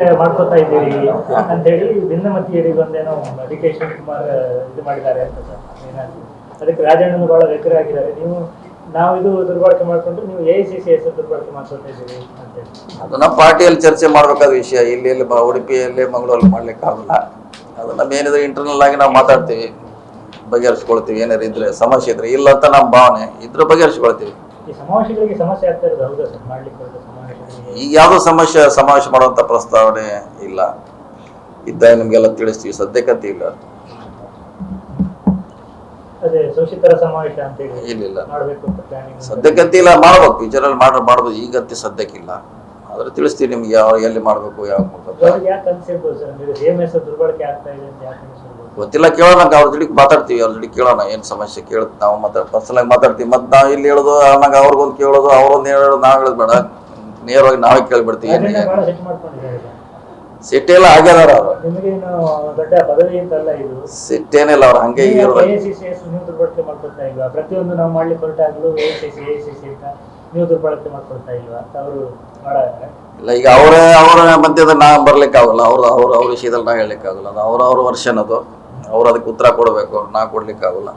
ಮಾಡ್ಕೊತಾ ಇದ್ದೀರಿ ಅಂತ ಹೇಳಿ ಭಿನ್ನಮತೀಯರಿಗೆ ಒಂದೇನೋ ಡಿ ಕೆ ಶಿವಕುಮಾರ್ ಇದು ಮಾಡಿದ್ದಾರೆ ಅಂತ ಏನಾದ್ರು. ಅದಕ್ಕೆ ರಾಜಣ್ಣನ ಬಹಳ ವ್ಯಗ್ರ ಆಗಿದ್ದಾರೆ ನೀವು, ನಾವು ಇದು ದುರ್ಬಳಕೆ ಮಾಡ್ಕೊಂಡ್ರೆ ನೀವು ಎ ಸಿ ಸಿ ಹೆಸರು ದುರ್ಬಳಕೆ ಮಾಡ್ಕೊತಾ ಇದ್ದೀರಿ ಅಂತ ಹೇಳಿ ಅದು ನಮ್ಮ ಪಾರ್ಟಿಯಲ್ಲಿ ಚರ್ಚೆ ಮಾಡಬೇಕಾದ ವಿಷಯ. ಇಲ್ಲಿ ಇಲ್ಲಿ ಉಡುಪಿಯಲ್ಲಿ, ಮಂಗಳೂರಲ್ಲಿ ಮಾಡ್ಲಿಕ್ಕೆ ಆಗಲ್ಲ ಅದನ್ನ ಏನಿದ್ರೆ ಇಂಟರ್ನಲ್ ಆಗಿ ನಾವು ಮಾತಾಡ್ತೀವಿ, ಬಗೆಹರಿಸ್ಕೊಳ್ತೀವಿ. ಏನಾರು ಇದ್ರೆ ಸಮಸ್ಯೆ ಇದ್ರೆ ಇಲ್ಲ ಅಂತ ನಮ್ಮ ಭಾವನೆ. ಇದ್ರೆ ಬಗೆಹರಿಸ್ಕೊಳ್ತೀವಿ. ಸಮಾವೇಶಗಳಿಗೆ ಸಮಸ್ಯೆ ಆಗ್ತಾ ಇರೋದು ಹೌದಾ ಸರ್? ಮಾಡ್ಲಿಕ್ಕೆ ಹೊರಟ ಸಮಾವೇಶಗಳಿಗೆ? ಈಗ ಯಾವುದೋ ಸಮಸ್ಯೆ ಸಮಾವೇಶ ಮಾಡುವಂತ ಪ್ರಸ್ತಾವನೆ ಇಲ್ಲ. ಇದ್ದಾಗ ನಿಮಗೆಲ್ಲ ತಿಳಿಸ್ತೀವಿ. ಸದ್ಯಕ್ಕಂತ ಇಲ್ಲ. ಅದೇ ಶೋಷಿತರ ಸಮಾವೇಶ ಅಂತ ಹೇಳಿ ಇಲ್ಲ ಮಾಡ್ಬೇಕು ಅಂತ ಪ್ಲಾನಿಂಗ್ ಸದ್ಯಕ್ಕಂತ ಇಲ್ಲ. ಮಾಡ್ಬೇಕು. ಫ್ಯೂಚರಲ್ಲಿ ಮಾಡ ಮಾಡ್ಬೋದು. ಈಗಂತ ಸದ್ಯಕ್ಕಿಲ್ಲ ಆದ್ರೆ ತಿಳಿಸ್ತೀವಿ ನಿಮ್ಗೆ ಯಾವ ಎಲ್ಲಿ ಮಾಡಬೇಕು ಯಾವ ಅಂದ್ರೆ ಗೊತ್ತಿಲ್ಲ ಕೇಳೋಣ ಅವ್ರ ಜೊತೆ ಮಾತಾಡ್ತೀವಿ ಅವ್ರ ಜೊತೆ ಕೇಳೋಣ ಏನು ಸಮಸ್ಯೆ ಕೇಳ ನಾವು ಮಾತಾಡ್ ಪರ್ಸನಲ್ ಆಗಿ ಮಾತಾಡ್ತೀವಿ. ಮತ್ತೆ ನಾವು ಇಲ್ಲಿ ಹೇಳೋದು ಆಮ್ಯಾಗ ಅವ್ರಿಗೊಂದು ಕೇಳೋದು ಅವ್ರೊಂದು ಹೇಳೋದು ನಾವು ಹೇಳೋದು ಬೇಡ. ನೇರವಾಗಿ ನಾವೇ ಕೇಳ್ಬಿಡ್ತೀವಿ. ಸೆಟ್ ಎಲ್ಲ ಆಗ್ಯಾರ ಅವ್ರು. ಸಿಟ್ಟೇನಿಲ್ಲ ಅವ್ರು ಹಂಗೆ ಪ್ರತಿಯೊಂದು ನಾವು ಮಾಡ್ಲಿಕ್ಕೆ ಹೊರಟಾಗ್ಲೂ ನೀವು ದುರ್ಬಳಕೆ ಮಾಡ್ಕೊಳ್ತಾ ಇಲ್ವಾ? ಅವರು ಇಲ್ಲ ಈಗ ಅವರೇ ಅವರ ಮಧ್ಯದ ನಾ ಬರ್ಲಿಕ್ಕೆ ಆಗಲ್ಲ ಅವ್ರ ಅವ್ರ ಅವ್ರ ವಿಷಯದಲ್ಲಿ ನಾ ಹೇಳಲಿಕ್ಕೆ ಆಗಲ್ಲ ಅದು ಅವ್ರ ಅವ್ರ ವರ್ಷನ್ ಅದು ಅವ್ರು ಅದಕ್ಕೆ ಉತ್ತರ ಕೊಡಬೇಕು. ನಾ ಕೊಡ್ಲಿಕ್ಕೆ ಆಗಲ್ಲ